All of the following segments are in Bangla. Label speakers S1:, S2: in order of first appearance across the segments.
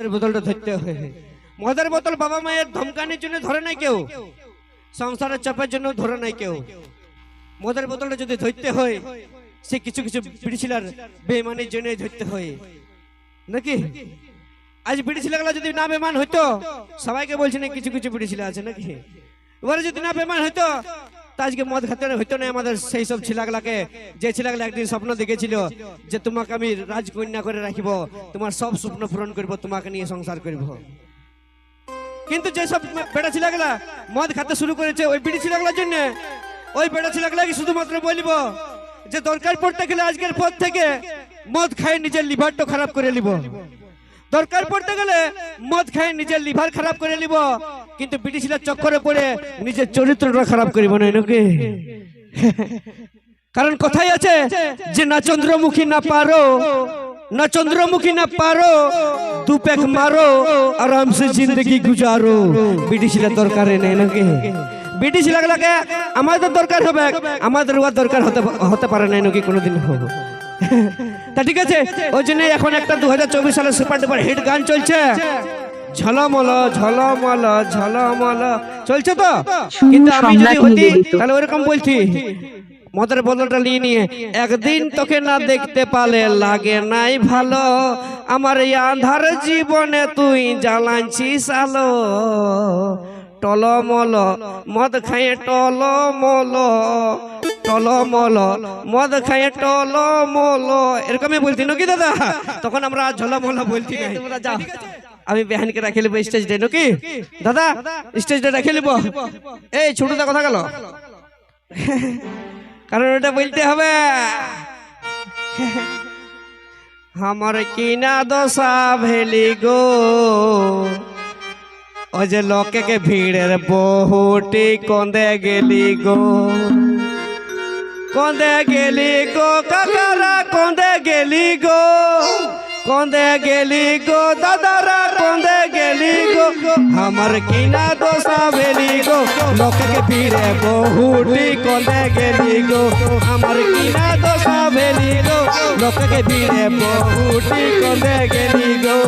S1: বোতলটা ধরতে হয় মদের বোতল বাবা মায়ের ধমকানির জন্য ধরে নাই কেউ। সংসারের চাপের জন্য ধরে নাই কেউ। মদের বোতলটা যদি ধরতে হয়, সে কিছু কিছু বিড়িছিলার বেমানির জন্য ধরতে হয়। নাকি? আজ বিড়িছিলাগুলো যদি না বেমান হইতো, সবাইকে বলছি না কিছু কিছু বিড়িছিলা আছে নাকি? এবারে যদি না বেমান হইতো আজকে মদ খাতে হইতো না আমাদের সেই সব ছিলাগুলাকে। যে ছিলাগুলা একদিন স্বপ্ন দেখেছিল যে তোমাকে আমি রাজকন্যা করে রাখিব, তোমার সব স্বপ্ন পূরণ করব, তোমাকে নিয়ে সংসার করব। কিন্তু যে সব বেড়া ছিলাগুলা মদ খাতে শুরু করেছে, ওই বিড়ি ছিলাগুলার জন্য, ওই বেড়া ছিলাগুলাকে শুধুমাত্র বলিব যে দরকার পড়তে গেলে আজকের পর থেকে মদ খাই নিজের লিভারটা খারাপ করে নিব। দরকার পড়তে গেলে মদ খাই নিজের লিভার খারাপ করে নিব। কিন্তু ব্রিটিশরা চক্করে পড়ে নিজের চরিত্রটা খারাপ করিব না নাকি কারণ কথাই আছে যে, না চন্দ্রমুখী, না পারো। না চন্দ্রমুখী, না পারো। দু প্যাক মারো আরাম সে জিন্দগি গুজারো। ব্রিটিশরা দরকার নেই নাকি ব্রিটিশ লাগলাকে, আমাদের দরকার হবে, আমাদের দরকার হতে হতে পারে না নাকি কোনোদিন হবে। তা ঠিক আছে ওই জন্য এখন একটা দু হাজার চব্বিশ সালের সুপার ডুপার হিট গান চলছে। ঝলমল ঝলমল ঝলমল চলছে তো? কিন্তু আমি যদি হতি তাহলে ওরকম বলছি মদের বদলটা নিয়ে নিয়ে একদিন তোকে না দেখতে পালে লাগে নাই ভালো। আমার এই আধার জীবনে তুই জ্বালাচ্ছিস আলো। টলমল মদ খাইয়ে টলমল টলমল, মদ খাইয়ে টলমল। এরকমই বলতি নাকি দাদা? তখন আমরা ঝলমল বলছি না তোমরা যাও আমি বেহানকে রাখে নেব স্টেজ ডে নাকি? দাদা স্টেজ ডে রাখে নেব এই ছোটদা কথা গেল। কারণ ওটা বলতে হবে। আমার কিনা দশা ভেলি গো। ও যে লোকে ভিড়ের বহুটি কন্দে গেলি গো। কন্দে গেলি গো কাকারা, কন্দে গেলি গো। কন্দে গেলি গো দাদারা, কন্দে গেলি গো। আমার কিনা দোষা ভেলি গো লোকে ভিড়ে বহুটি কন্দে গেলি গো। আমার কিনা দোষা ভেলি গো লোকে ভিড়ে বহুটি কন্দে গেলি গো।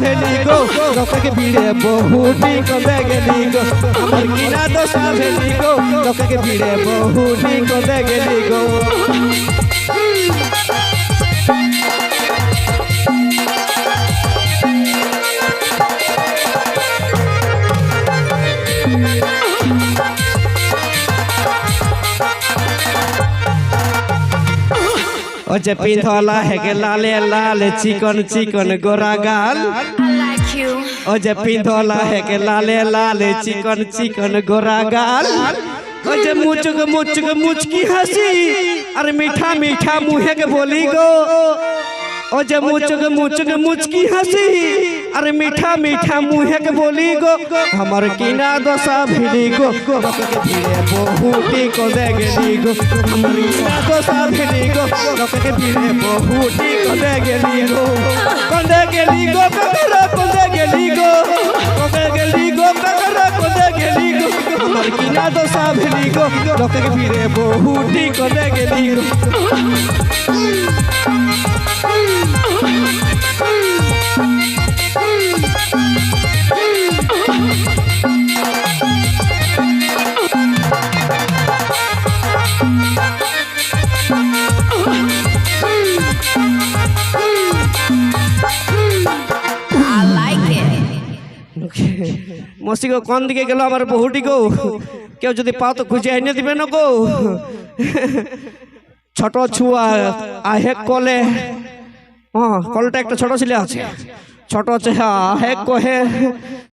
S1: ভেলি গো লোকে ভিড়ে বহুটি কন্দে গেলি গো আমার কিনা দশা ভেলি গো লোকে ভিড়ে বহুটি কন্দে গেলি গো যে পিঁধলা হেগে লালে লাল চিকন চিকন গোরা গাল। ও যে পিঁধলা হেগে লালে লাল চিকন চিকন গোরা গাল। ও যে মুচুক মুচুক মুচকি হাসি। আর মিঠা মিঠা মুহে বলি গো। ও যে মুচুক মুচুক মুচকি হাসি। আর মিঠা মিঠা মুহেক বলি গো আমার কিনা দশা ভিড়ি গো বহুটি কো গেলি গো আমার কিনা দশা ভিড়ি গো লোককে ভিড়ে বহুটি কদে গেলি গো কদে গেলি গো কদর কদে গেলি গো কদে গেলি গো কদর কদে গেলি গো আমার কিনা দশা ভিড়ি গো লোককে ভিড়ে বহুটি কদে গেলি
S2: গো Thank you.
S1: মসি গো কোন দিকে গেল আমার বহুটি গো? কেউ যদি পাও তো খুঁজে এনে দিবে না গো। ছোট ছুয়া আহে কলে। হ্যাঁ কলটা একটা ছোট ছেলে আছে। ছোট আহে কহে